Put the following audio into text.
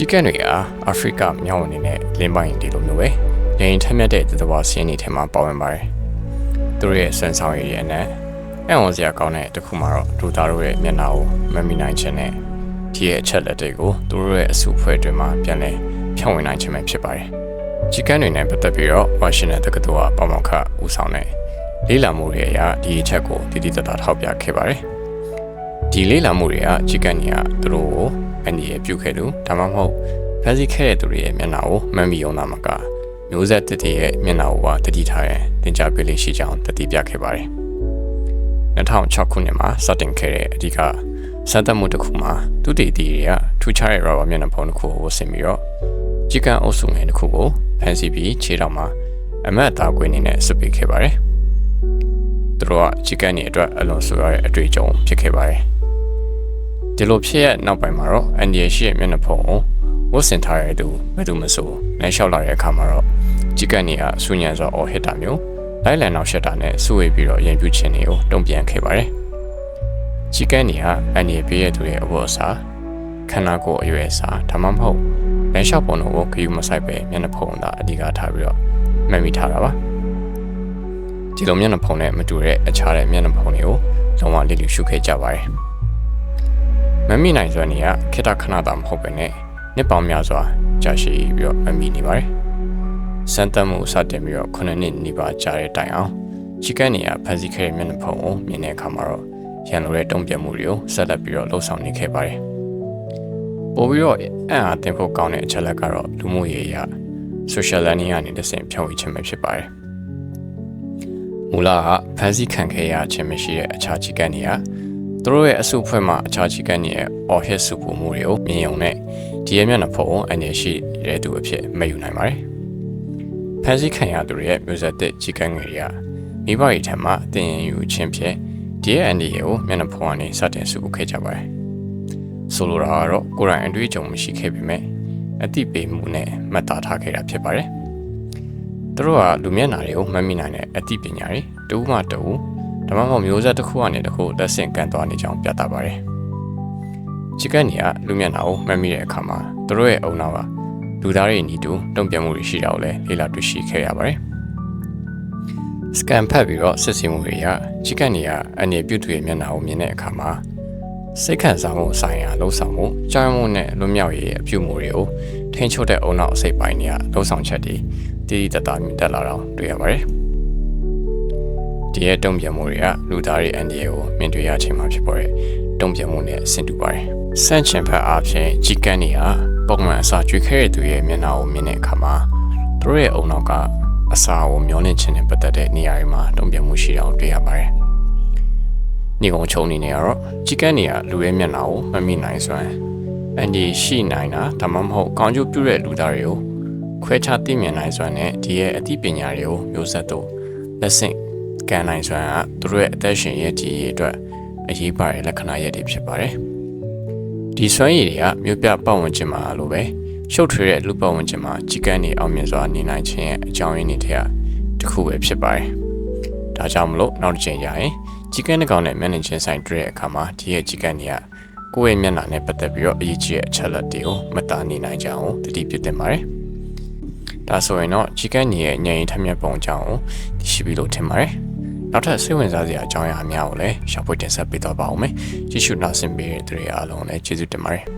ချီကန်တွေဟာအာဖရိကမြောက်ဝင်နေတဲ့လင်းပိုင်းဒီလိုမျိုးပဲလေရင်ထက်မြက်တဲ့သတ္တဝါစင်းတွေထဲမှာပါဝင်ပါတယ်သူတို့ရဲ့ဆွမ်းဆောင်ရည်ရဲ့အနက်အံ့ဩစရာကောင်းတဲ့တစ်ခုမှာတော့ဒူသားတို့ရဲ့မျက်နှာကိုမမိနိုင်ခြင်းနဲ့ဒီရဲ့အချက်လက်တွေကိုသူတို့ရဲ့အစုအဖွဲ့အတွင်းမှာပြန်လည်ဖြန့်ဝေနိုင်ခြင်းပဲဖြစ်ပါတယ်ချီကန်တွေနဲ့ပတ်သက်ပြီးတော့ဝါရှင်တန်တက္ကသိုလ်ကပေါမောက်ခဦးဆောင်တဲ့လေးလာမှုတွေအရဒီအချက်ကိုတည်တည်တတ်တာထောက်ပြခဲ့ပါတယ်ဒီလေးလာမှုတွေကချီကန်တွေကသူတို့ကို အန်ဒီရဲ့ပြုတ်ခဲ့သူဒါမှမဟုတ်ဖက်စီခဲ့တဲ့သူတွေရဲ့မျက်နှာကိုမမ်းမီအောင်တာမကမျိုးဆက်တစ်တည်းရဲ့မျက်နှာကိုပါတတိထားရင်သင်ကြားပေးလေးရှိကြောင်းတတိပြခဲ့ပါတယ်2006ခုနှစ်မှာစတင်ခဲ့တဲ့အဓိကစမ်းသပ်မှုတစ်ခုမှာသူတည်တည်တွေကထူးခြားတဲ့ rubber မျက်နှာဖုံးတစ်ခုကိုဝတ်ဆင်ပြီးတော့ကြီးကန်အုပ်စုငယ်တစ်ခုကိုဖန်ဆီးပြီးခြေထောက်မှာအမတ်သားကွင်းနေနဲ့ဆွပေးခဲ့ပါတယ်သူတို့ကကြီးကန်နေအတွက်အလွန်ဆိုရတဲ့အတွေ့အကြုံဖြစ်ခဲ့ပါတယ် ဒီလိုဖြစ်ရဲ့နောက်ပိုင်းမှာတော့အန်ဒီရဲ့ရှိရဲ့မျက်နှာဖုံးကိုဝတ်ဆင်ထားရတဲ့သူဘယ်သူမဆိုလမ်းလျှောက်လာတဲ့အခါမှာတော့ကြီးကန်နေကဆူညံစွာအော်ဟစ်တာမျိုးလိုက်လံနောက်ရှက်တာနဲ့စုဝေးပြီးတော့ရင်ပြူခြင်းတွေကိုတုံ့ပြန်ခဲ့ပါတယ်ကြီးကန်နေကအန်ဒီရဲ့ပေးရသူရဲ့အဖို့အစားခန္ဓာကိုယ်အရွယ်အစားဒါမှမဟုတ်လမ်းလျှောက်ပုံတို့ကိုဂယူမဆိုင်ပဲမျက်နှာဖုံးသာအဓိကထားပြီးတော့မှတ်မိထားတာပါဒီလိုမျက်နှာဖုံးနဲ့မတူတဲ့အခြားတဲ့မျက်နှာဖုံးတွေကိုလုံးဝလစ်လျူရှုခဲ့ကြပါတယ် မမိနိုင်စွာနေကခေတ္တခဏတာမဟုတ်ပဲနဲ့နှစ်ပေါင်းများစွာကြာရှည်ပြီးတော့မမိနေပါတယ်စမ်းသပ်မှုစတင်ပြီးတော့9နှစ်နီးပါးကြာတဲ့တိုင်အောင်ချီကန်နေကဖန်ဆီးခဲ့တဲ့မျက်နှာဖုံးကိုမြင်တဲ့အခါမှာတော့ရန်လိုတဲ့တုံ့ပြန်မှုတွေကိုဆက်လက်ပြီးတော့လှုပ်ဆောင်နေခဲ့ပါတယ်ပို့ပြီးတော့အံ့အားသင်ဖို့ကောင်းတဲ့အချက်လက်ကတော့လူမှုရေးအရာ social learning ကနေတစ်ဆင့်ဖြန့်ဝေခြင်းပဲဖြစ်ပါတယ်မူလကဖန်ဆီးခံခဲ့ရခြင်းမရှိတဲ့အခြားချီကန်နေက သူတို့ရဲ့အစုအဖွဲ့မှာအခြားချီကန်နေရဲ့ or hit စုပုံမှုတွေကိုမြင်ုံနဲ့ဒီရဲ့မျက်နှာဖုံးအနေရှိတဲ့သူအဖြစ်မယူနိုင်ပါတယ်။ဖန်ဆီးခံရသူတွေရဲ့မျိုးဆက်တဲ့ချီကန်ငယ်တွေကမိဘတွေထံမှတင်ရင်ယူခြင်းဖြင့်ဒီရဲ့အနေကိုမျက်နှာဖုံးကနေစတင်စုပ်ခဲ့ကြပါတယ်။ဆိုလိုတာကတော့ကိုယ်တိုင်အတွေ့အကြုံမရှိခဲ့ပေမဲ့အသိပေးမှုနဲ့မှတ်သားထားခဲ့တာဖြစ်ပါတယ်။သူတို့ကလူမျက်နှာတွေကိုမှတ်မိနိုင်တဲ့အသိပညာတွေတူးမှတူး ဒါမှမဟုတ်မျိုးဆက်တစ်ခုကနေတစ်ခုလက်ဆင့်ကန်သွားနေကြောင်းပြသပါတယ်။ချစ်ကန်နေကလူမျက်နှာကိုမှတ်မိတဲ့အခါမှာသူတို့ရဲ့အုံနောက်ကလူသားတွေညီတူတုံ့ပြန်မှုတွေရှိတာကိုလည်းလေ့လာတွေ့ရှိခဲ့ရပါတယ်။ scan ဖတ်ပြီးတော့စစ်ဆေးမှုတွေကချစ်ကန်နေကအနေပြုတ်သူရဲ့မျက်နှာကိုမြင်တဲ့အခါမှာစိတ်ခံစားမှုဆိုင်ရာလှုပ်ဆောင်မှုကြောင်းမှုနဲ့လွတ်မြောက်ရေးအပြုမှုတွေကိုထိန်းချုပ်တဲ့အုံနောက်အစိတ်ပိုင်းတွေကလှုပ်ဆောင်ချက်တွေတည်တည်တတ်တာမြင်တတ်လာတော့တွေ့ရပါတယ်။ ဒီရဲ့တုံ့ပြန်မှုတွေကလူသားတွေအန်ဒီရဲ့ကိုမြင်တွေ့ရခြင်းမှာဖြစ်ပေါ်တဲ့တုံ့ပြန်မှုနဲ့ဆင်တူပါတယ်။ဆန့်ကျင်ဘက်အဖြစ်ကြီးကန်းတွေဟာပုံမှန်အစာကျွေးခဲ့တဲ့သူရဲ့မျက်နှာကိုမြင်တဲ့အခါမှာသူတို့ရဲ့အုံနောက်ကအစာကိုမျောနေခြင်းနဲ့ပတ်သက်တဲ့နေရာတွေမှာတုံ့ပြန်မှုရှိတာကိုတွေ့ရပါတယ်။ညီကောင်ချုံနေနေကတော့ကြီးကန်းတွေကလူရဲ့မျက်နှာကိုမမိနိုင်စွမ်းအန်ဒီရှိနိုင်တာဒါမှမဟုတ်ကောင်းကျိုးပြုတဲ့လူသားတွေကိုခွဲခြားသိမြင်နိုင်စွမ်းနဲ့ဒီရဲ့အသိပညာတွေကိုမျိုးဆက်တို့လက်ဆင့် ကန်နိုင်စွမ်းကသူတို့ရဲ့အသက်ရှင်ရည်တည်ရေးအတွက်အရေးပါတဲ့လက္ခဏာရပ်တွေဖြစ်ပါတယ်။ဒီစွမ်းရည်တွေကမြို့ပြပတ်ဝန်းကျင်မှာလိုပဲရှုပ်ထွေးတဲ့လူပတ်ဝန်းကျင်မှာကြီးကန်းနေအောင်မြင်စွာနေနိုင်ခြင်းရဲ့အကြောင်းရင်းတွေထဲကတစ်ခုပဲဖြစ်ပါတယ်။ဒါကြောင့်မလို့နောက်တစ်ချိန်ရရင်ကြီးကန်းတစ်ကောင်နဲ့မျက်နှာချင်းဆိုင်တွေ့တဲ့အခါမှာဒီရဲ့ကြီးကန်းတွေကကိုယ့်ရဲ့မျက်နှာနဲ့ပတ်သက်ပြီးတော့အရေးကြီးတဲ့အချက်လက်တွေကိုမတာနေနိုင်ကြအောင်တတိပြုတင်ပါတယ်။ဒါဆိုရင်တော့ကြီးကန်းကြီးရဲ့ညင်ထက်မြက်ပုံအကြောင်းကိုသိရှိပြီလို့ထင်ပါတယ်။ နောက်ထပ်စိတ်ဝင်စားစရာအကြောင်းအရာများကိုလည်းရှာဖွေတင်ဆက်ပေးတော့ပါဦးမယ်။ကြည့်ရှုနားဆင်ပေးတဲ့သူတွေအားလုံးလည်းကျေးဇူးတင်ပါတယ်။